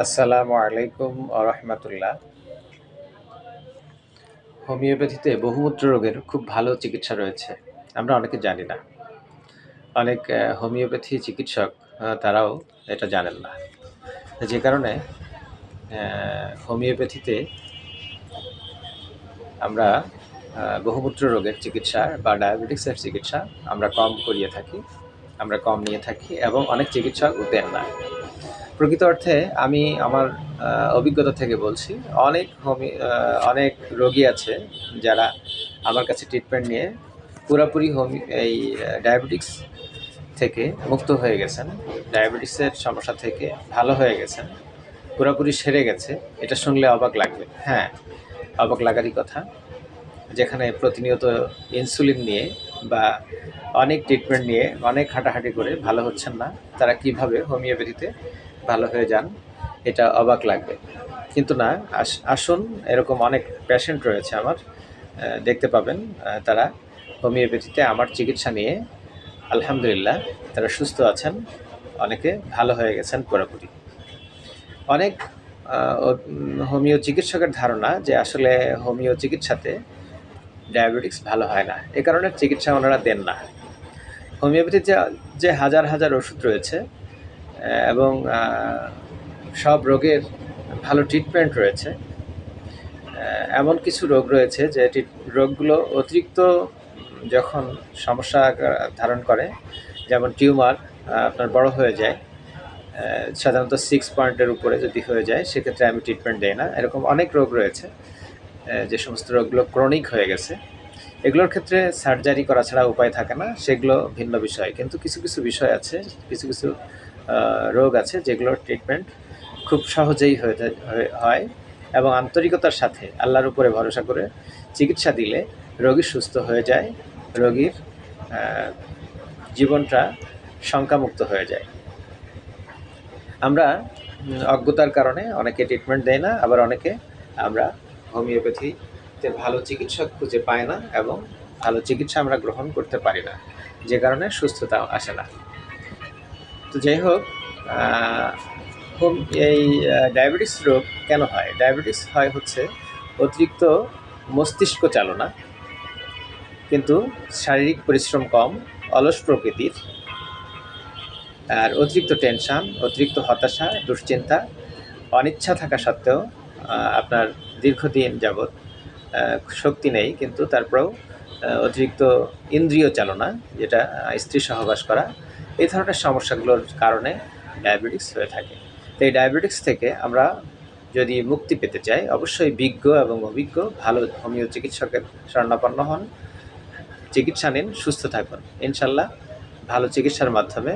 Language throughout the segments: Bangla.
আসসালামু আলাইকুম রহমতুল্লাহ হোমিওপ্যাথিতে বহুমূত্র রোগের খুব ভালো চিকিৎসা রয়েছে। আমরা অনেকে জানি না। অনেক হোমিওপ্যাথি চিকিৎসক তারাও এটা জানেন না। যে কারণে হোমিওপ্যাথিতে আমরা বহুমূত্র রোগের চিকিৎসা বা ডায়াবেটিক্সের চিকিৎসা আমরা কম করিয়ে থাকি। আমরা কম নিয়ে থাকি এবং অনেক চিকিৎসক দেন না। প্রকৃত অর্থে আমি আমার অভিজ্ঞতা থেকে বলছি, অনেক হোমি অনেক রোগী আছে যারা আমার কাছে ট্রিটমেন্ট নিয়ে পুরোপুরি হোমি, এই ডায়াবেটিক্স থেকে মুক্ত হয়ে গেছেন। ডায়াবেটিসের সমস্যা থেকে ভালো হয়ে গেছেন, পুরোপুরি সেরে গেছে। এটা শুনলে অবাক লাগবে। হ্যাঁ অবাক লাগারই কথা। যেখানে প্রতিনিয়ত ইনসুলিন নিয়ে বা অনেক ট্রিটমেন্ট নিয়ে অনেক হাঁটাহাঁটি করে ভালো হচ্ছেন না, তারা কীভাবে হোমিওপ্যাথিতে ভালো হয়ে যান, এটা অবাক লাগবে। কিন্তু না, আস- আসুন, এরকম অনেক পেশেন্ট রয়েছে আমার দেখতে পাবেন তারা হোমিওপ্যাথিতে আমার চিকিৎসা নিয়ে আলহামদুলিল্লাহ তারা সুস্থ আছেন, অনেকে ভালো হয়ে গেছেন পুরোপুরি। অনেক হোমিও চিকিৎসকের ধারণা যে আসলে হোমিও চিকিৎসাতে ডায়াবেটিক্স ভালো হয় না। এ কারণে চিকিৎসা ওনারা দেন না। হোমিওপ্যাথির যে যে হাজার হাজার ওষুধ রয়েছে এবং সব রোগের ভালো ট্রিটমেন্ট রয়েছে এমন কিছু রোগ রয়েছে যে রোগগুলো অতিরিক্ত যখন সমস্যা ধারণ করে, যেমন টিউমার আপনার বড় হয়ে যায় সাধারণত সিক্স পয়েন্টের উপরে যদি হয়ে যায়, সেক্ষেত্রে আমি ট্রিটমেন্ট দেই না। এরকম অনেক রোগ রয়েছে। যে সমস্ত রোগগুলো ক্রনিক হয়ে গেছে, এগুলোর ক্ষেত্রে সার্জারি করা ছাড়া উপায় থাকে না, সেগুলো ভিন্ন বিষয়। কিন্তু কিছু কিছু বিষয় আছে, কিছু কিছু রোগ আছে যেগুলোর ট্রিটমেন্ট খুব সহজেই হয়ে হয় এবং আন্তরিকতার সাথে, আল্লাহর উপরে ভরসা করে চিকিৎসা দিলে রোগী সুস্থ হয়ে যায়, রোগীর জীবনটা শঙ্কামুক্ত হয়ে যায়। আমরা অজ্ঞতার কারণে অনেকে ট্রিটমেন্ট দেয় না, আবার অনেকে আমরা হোমিওপ্যাথিতে ভালো চিকিৎসক খুঁজে পায় না এবং ভালো চিকিৎসা আমরা গ্রহণ করতে পারি না। যে কারণে সুস্থতা আসে না। তো যাই হোক হোম- এই ডায়াবেটিস রোগ কেন হয়? ডায়াবেটিস হয় হচ্ছে অতিরিক্ত মস্তিষ্ক চালনা, কিন্তু শারীরিক পরিশ্রম কম, অলস প্রকৃতির, আর অতিরিক্ত টেনশন, অতিরিক্ত হতাশা, দুশ্চিন্তা, অনিচ্ছা থাকা সত্ত্বেও আপনার দীর্ঘদিন যাবৎ শক্তি নেই, কিন্তু তারপরেও অতিরিক্ত ইন্দ্রিয় চালনা, যেটা স্ত্রী সহবাস করা, এই ধরনের সমস্যাগুলোর কারণে ডায়াবেটিস হয়ে থাকে। তো এই ডায়াবেটিস থেকে আমরা যদি মুক্তি পেতে চাই, অবশ্যই বিজ্ঞ এবং অভিজ্ঞ, ভালো হোমিও চিকিৎসকের শরণাপন্ন হন, চিকিৎসা নিন, সুস্থ থাকুন। ইনশাল্লাহ ভালো চিকিৎসার মাধ্যমে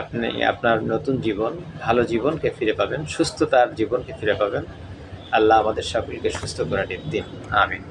আপনি আপনার নতুন জীবন, ভালো জীবনকে ফিরে পাবেন, সুস্থতার জীবনকে ফিরে পাবেন। আল্লাহ আমাদের সকলকে সুস্থ করে দিন। আমিন।